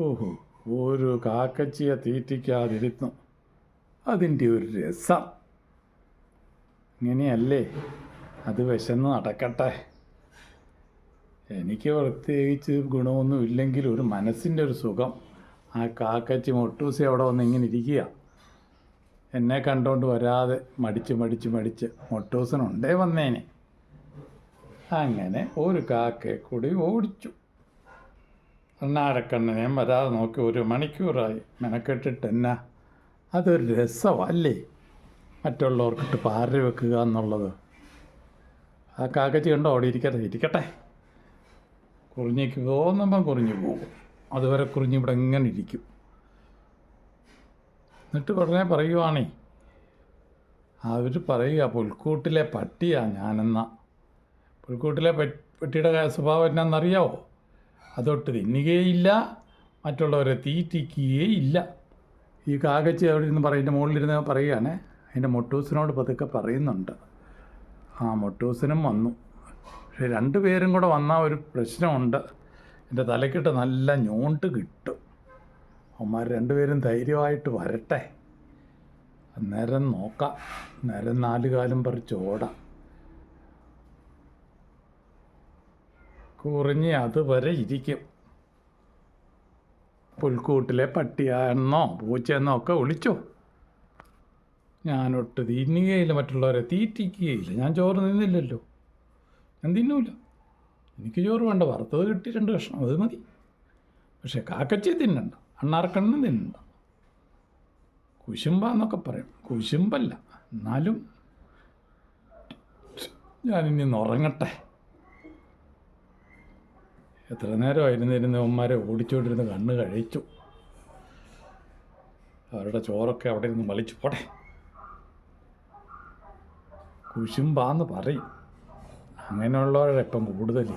ഓഹോ ഒരു കാക്കച്ചിയെ തീറ്റിക്കാതിരുന്നു. അതിന്റെ ഒരു രസം. ഇങ്ങനെയല്ലേ? അത് വിശന്ന് നടക്കട്ടെ. എനിക്ക് പ്രത്യേകിച്ച് ഗുണമൊന്നും ഇല്ലെങ്കിൽ ഒരു മനസ്സിന്റെ ഒരു സുഖം. ആ കാക്കച്ചി മൊട്ടൂസി അവിടെ വന്ന് ഇങ്ങനെ ഇരിക്കുക. എന്നെ കണ്ടുകൊണ്ട് വരാതെ മടിച്ച് മടിച്ച് മടിച്ച് മൊട്ടൂസനുണ്ടേ വന്നേനെ. അങ്ങനെ ഒരു കാക്കയെ കൂടി ഓടിച്ചു. അണ്ണാരക്കണ്ണനെ വരാതെ നോക്കി ഒരു മണിക്കൂറായി. മെനക്കെട്ടിട്ട് എന്നാ? അതൊരു രസമല്ലേ? മറ്റുള്ളവർക്കിട്ട് പാറി വെക്കുക എന്നുള്ളത്. ആ കാക്കച്ചി കണ്ടോ? അവിടെ ഇരിക്കട്ടെ ഇരിക്കട്ടെ. കുറിഞ്ഞേക്ക് പോകുന്നപ്പം കുറിഞ്ഞു പോകും അതുവരെ കുറിഞ്ഞ് ഇവിടെ എങ്ങനെ ഇരിക്കും. എന്നിട്ട് ഉടനെ പറയുവാണേ അവർ പറയുക പുൽക്കൂട്ടിലെ പട്ടിയാണ് ഞാനെന്ന. പുൽക്കൂട്ടിലെ പട്ടിയുടെ സ്വഭാവം എന്നാണെന്നറിയാവോ അതൊട്ട് തിന്നുകയില്ല മറ്റുള്ളവരെ തീറ്റിക്കുകയില്ല ഈ കാകച്ചി അവിടെ ഇരുന്ന് പറയും മുകളിലിരുന്ന് പറയുകയാണ്. അതിന്റെ മൊട്ടൂസിനോട് പതുക്കെ പറയുന്നുണ്ട്. ആ മൊട്ടൂസിനും വന്നു. പക്ഷേ രണ്ടു പേരും കൂടെ വന്നാൽ ഒരു പ്രശ്നമുണ്ട്. എന്റെ തലക്കിട്ട് നല്ല ഞോണ്ട് കിട്ടും. അവന്മാർ രണ്ടുപേരും ധൈര്യമായിട്ട് വരട്ടെ. അന്നേരം നോക്കാം. നേരം നാല് കാലം കുറഞ്ഞ് അതുവരെ ഇരിക്കും. പുൽക്കൂട്ടിലെ പട്ടിയാണെന്നോ പൂച്ചയെന്നോ ഒക്കെ വിളിച്ചോ? ഞാനൊട്ട് തിന്നുകയില്ല മറ്റുള്ളവരെ തീറ്റിക്കുകയില്ല. ഞാൻ ചോറ് നിന്നില്ലല്ലോ ഞാൻ തിന്നൂല. എനിക്ക് ചോറ് വേണ്ട. വറുത്തത് കിട്ടി രണ്ട് കഷ്ണം. അത് മതി. പക്ഷേ കാക്കച്ചി തിന്നണ്ട. അണ്ണാർക്കണ്ണും തിന്നണ്ട. കുശുമ്പ എന്നൊക്കെ പറയും. കുശുമ്പല്ല. എന്നാലും ഞാനിനി ഉറങ്ങട്ടെ. എത്ര നേരമായിരുന്നിരുന്ന് അവന്മാരെ ഓടിച്ചുകൊണ്ടിരുന്ന് കണ്ണ് കഴിച്ചു. അവരുടെ ചോറൊക്കെ അവിടെ ഇരുന്ന് വലിച്ചു പോട്ടെ. കുശുമ്പാന്ന് പറയും. അങ്ങനെയുള്ളവരുടെ ഇപ്പം കൂടുതൽ